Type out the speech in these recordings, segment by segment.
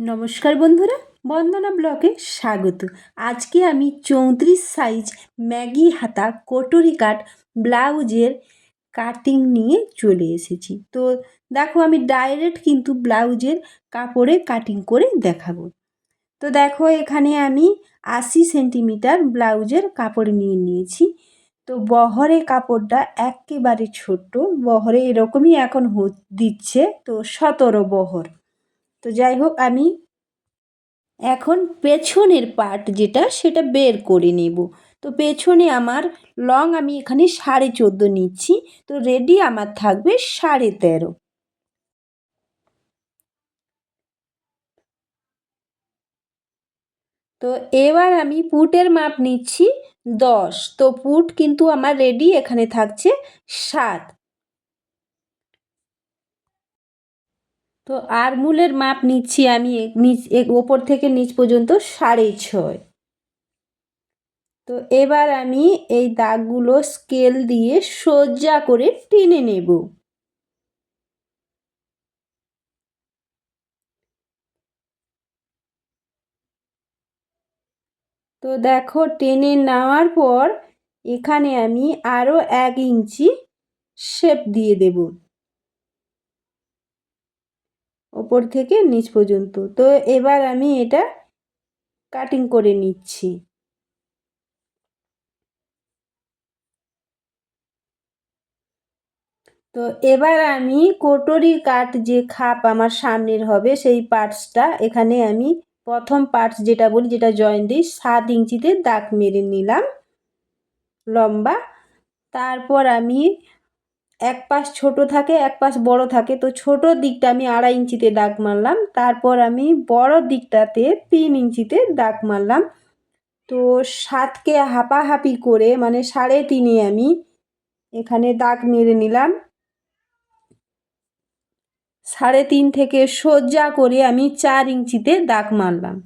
নমস্কার বন্ধুরা, বন্দনা ব্লকে স্বাগত। আজকে আমি চৌত্রিশ সাইজ ম্যাগি হাতা কটরি কাট ব্লাউজের কাটিং নিয়ে চলে এসেছি। তো দেখো আমি ডাইরেক্ট কিন্তু ব্লাউজের কাপড়ে কাটিং করে দেখাবো। তো দেখো এখানে আমি আশি সেন্টিমিটার ব্লাউজের কাপড় নিয়ে নিয়েছি। তো বহরে কাপড়টা একেবারে ছোট্ট, বহরে এরকমই এখন দিচ্ছে, তো সতেরো বহর। তো যাই হোক, আমি এখন পেছনের পার্ট যেটা, সেটা বের করে নেব। তো পেছনে আমার লং আমি এখানে সাড়ে চোদ্দ নিচ্ছি। তো রেডি আমার থাকবে সাড়ে তেরো। তো এবার আমি পুটের মাপ নিচ্ছি দশ। তো পুট কিন্তু আমার রেডি এখানে থাকছে সাত। তো আরমুলের মাপ নিচ্ছি আমি নিচ ওপর থেকে নিচ পর্যন্ত সাড়ে ছয়। তো এবার আমি এই দাগগুলো স্কেল দিয়ে সোজা করে টেনে নেব। তো দেখো, টেনে নেওয়ার পর এখানে আমি আরও এক ইঞ্চি শেপ দিয়ে দেবো। ওপর থেকে নিচ পর্যন্ত। তো এবার আমি এটা কাটিং করে নিচ্ছি। তো এবার আমি কোটরি কাট যে খাপ আমার সামনের হবে, সেই পার্টসটা এখানে আমি প্রথম পার্টস যেটা বলি, যেটা জয়েন দিই, সাত ইঞ্চিতে দাগ মেরে নিলাম লম্বা। তারপর আমি এক পাশ ছোট থাকে, এক পাশ বড় থাকে। তো ছোট দিকটা আমি আড়াই ইঞ্চিতে দাগ মারলাম। তারপর আমি বড় দিকটাতে তিন ইঞ্চিতে দাগ মারলাম। তো সাতকে হাঁপাহাঁপি করে মানে সাড়ে তিনে আমি এখানে দাগ মেরে নিলাম। সাড়ে তিন থেকে সোজা করে আমি চার ইঞ্চিতে দাগ মারলাম।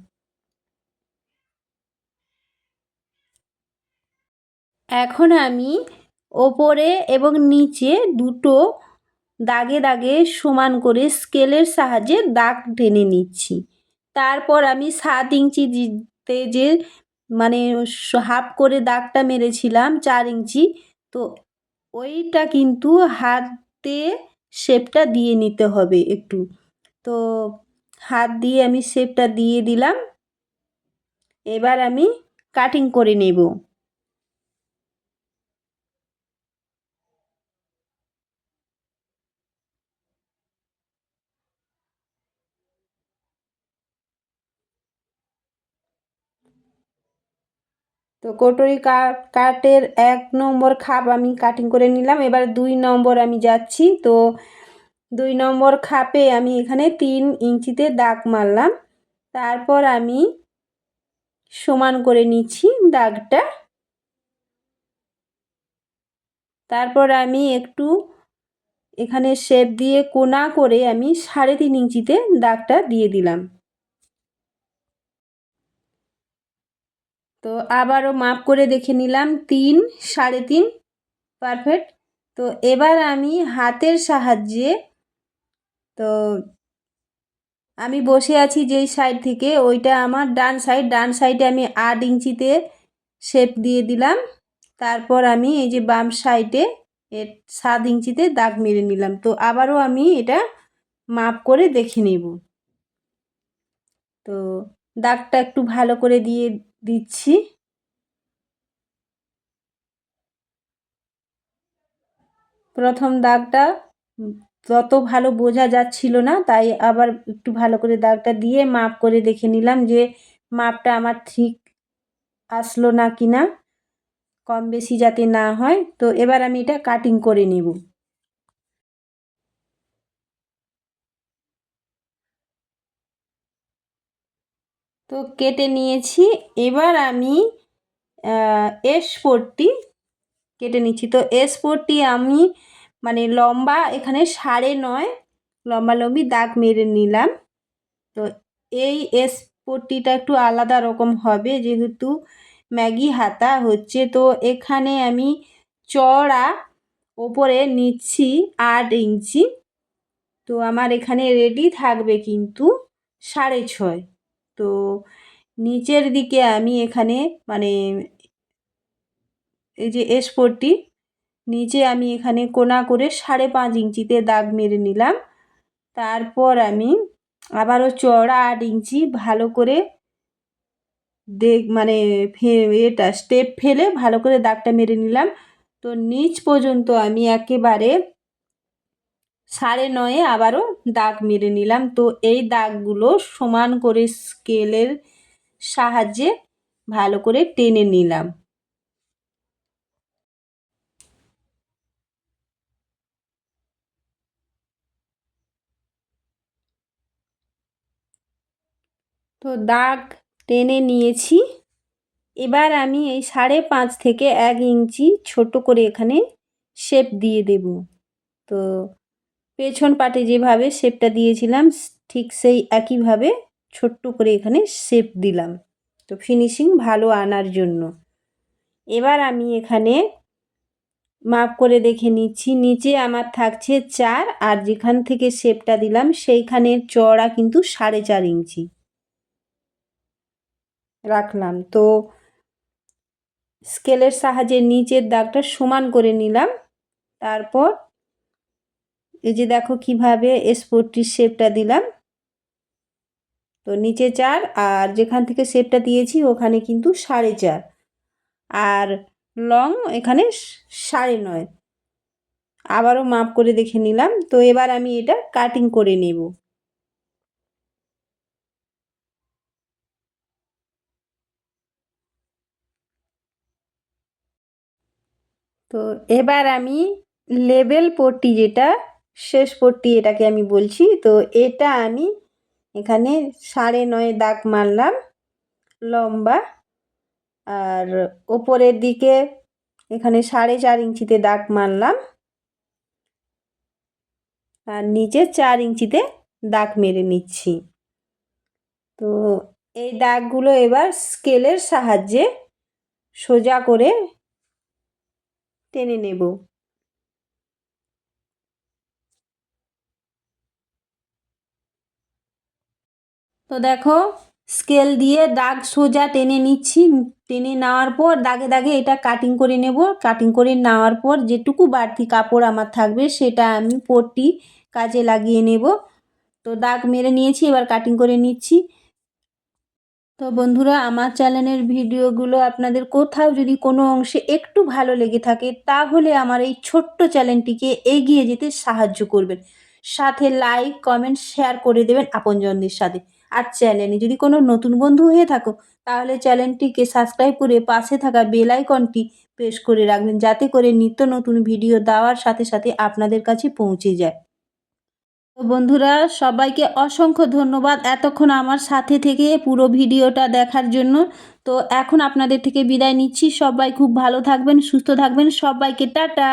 এখন আমি ওপরে এবং নিচে দুটো দাগে দাগে সমান করে স্কেলের সাহায্যে দাগ টেনে নিচ্ছি। তারপর আমি সাত ইঞ্চিতে যে মানে হাফ করে দাগটা মেরেছিলাম চার ইঞ্চি, তো ওইটা কিন্তু হাতে শেপটা দিয়ে নিতে হবে একটু। তো হাত দিয়ে আমি শেপটা দিয়ে দিলাম। এবার আমি কাটিং করে নেব। তো কটরি কাটের এক নম্বর খাপ আমি কাটিং করে নিলাম। এবার দুই নম্বর আমি যাচ্ছি। তো দুই নম্বর খাপে আমি এখানে তিন ইঞ্চিতে দাগ মারলাম। তারপর আমি সমান করে নিচ্ছি দাগটা। তারপর আমি একটু এখানে শেপ দিয়ে কোনা করে আমি সাড়ে তিন ইঞ্চিতে দাগটা দিয়ে দিলাম। তো আবারও মাপ করে দেখে নিলাম, তিন, সাড়ে তিন পারফেক্ট তো এবার আমি হাতের সাহায্যে, তো আমি বসে আছি যেই সাইড থেকে, ওইটা আমার ডান সাইড ডান সাইডে আমি আট ইঞ্চিতে শেপ দিয়ে দিলাম। তারপর আমি এই যে বাম সাইডে এর সাত ইঞ্চিতে দাগ মেরে নিলাম। তো আবারও আমি এটা মাপ করে দেখে নেব। তো দাগটা একটু ভালো করে দিয়ে দিচ্ছি। প্রথম দাগটা তত ভালো বোঝা যাচ্ছিল না, তাই আবার একটু ভালো করে দাগটা দিয়ে মাপ করে দেখে নিলাম যে মাপটা আমার ঠিক আসলো না কি না কম বেশি যাতে না হয়। তো এবার আমি এটা কাটিং করে নেব। তো কেটে নিয়েছি। এবার আমি এস ফোরটি কেটে নিচ্ছি। তো এস ফোরটি আমি মানে লম্বা এখানে সাড়ে নয়, লম্বা লম্বি দাগ মেরে নিলাম। তো এই এস ফোরটিটা একটু আলাদা রকম হবে, যেহেতু ম্যাগি হাতা হচ্ছে। তো এখানে আমি চড়া ওপরে নিচ্ছি আট ইঞ্চি। তো আমার এখানে রেডি থাকবে কিন্তু সাড়ে ছয়। তো নিচের দিকে আমি এখানে মানে এই যে এসপোর্টটি নিচে আমি এখানে কোনা করে সাড়ে পাঁচ ইঞ্চিতে দাগ মেরে নিলাম। তারপর আমি আবারও চড়া আট ইঞ্চি ভালো করে দেখ মানে এটা স্টেপ ফেলে ভালো করে দাগটা মেরে নিলাম। তো নিচ পর্যন্ত আমি একেবারে সাড়ে নয়ে আবারও দাগ মেরে নিলাম। তো এই দাগগুলো সমান করে স্কেলের সাহায্যে ভালো করে টেনে নিলাম। তো দাগ টেনে নিয়েছি। এবার আমি এই সাড়ে পাঁচ থেকে এক ইঞ্চি ছোট করে এখানে শেপ দিয়ে দেব। তো পেছন পাটে যেভাবে শেপটা দিয়েছিলাম ঠিক সেই একইভাবে ছোট্ট করে এখানে শেপ দিলাম। তো ফিনিশিং ভালো আনার জন্য। এবার আমি এখানে মাপ করে দেখে নিচ্ছি। নিচে আমার থাকছে চার, আর যেখান থেকে শেপটা দিলাম সেইখানের চড়া কিন্তু সাড়ে চার ইঞ্চি। রাখলাম। তো স্কেলের সাহায্যে নিচের দাগটা সমান করে নিলাম। তারপর এই যে দেখো কীভাবে স্পোর্টটির শেপটা দিলাম। তো নিচে চার আর যেখান থেকে শেপটা দিয়েছি ওখানে কিন্তু সাড়ে চার। আর লং এখানে সাড়ে নয়। আবারও মাপ করে দেখে নিলাম। তো এবার আমি এটা কাটিং করে নেব। তো এবার আমি লেবেল পট্টি যেটা শেষ পট্টি এটাকে আমি বলছি। তো এটা আমি এখানে সাড়ে নয় দাগ মারলাম লম্বা। আর ওপরের দিকে এখানে সাড়ে চার ইঞ্চিতে দাগ মারলাম। আর নিচে চার ইঞ্চিতে দাগ মেরে নিচ্ছি। তো এই দাগগুলো এবার স্কেলের সাহায্যে সোজা করে টেনে নেব। তো দেখো স্কেল দিয়ে দাগ সোজা টেনে নিচ্ছি। টেনে নেওয়ার পর দাগে দাগে এটা কাটিং করে নেব। কাটিং করে নেওয়ার পর যেটুকু বাড়তি কাপড় আমার থাকবে সেটা আমি পট্টি কাজে লাগিয়ে নেব। তো দাগ মেরে নিয়েছি, এবার কাটিং করে নিচ্ছি। তো বন্ধুরা, আমার চ্যানেলের ভিডিওগুলো আপনাদের কোথাও যদি কোনো অংশে একটু ভালো লেগে থাকে, তাহলে আমার এই ছোট্ট চ্যানেলটিকে এগিয়ে যেতে সাহায্য করবেন। সাথে লাইক কমেন্ট শেয়ার করে দেবেন আপনজনদের সাথে। আর চ্যানেলে যদি কোনো নতুন বন্ধু হয়ে থাকো, তাহলে চ্যানেলটিকে সাবস্ক্রাইব করে পাশে থাকা বেল আইকনটি প্রেস করে রাখবেন, যাতে করে নিত্য নতুন ভিডিও দেওয়ার সাথে সাথে আপনাদের কাছে পৌঁছে যায়। তো বন্ধুরা, সবাইকে অসংখ্য ধন্যবাদ এতক্ষণ আমার সাথে থেকে পুরো ভিডিওটা দেখার জন্য। তো এখন আপনাদের থেকে বিদায় নিচ্ছি। সবাই খুব ভালো থাকবেন, সুস্থ থাকবেন। সবাইকে টাটা!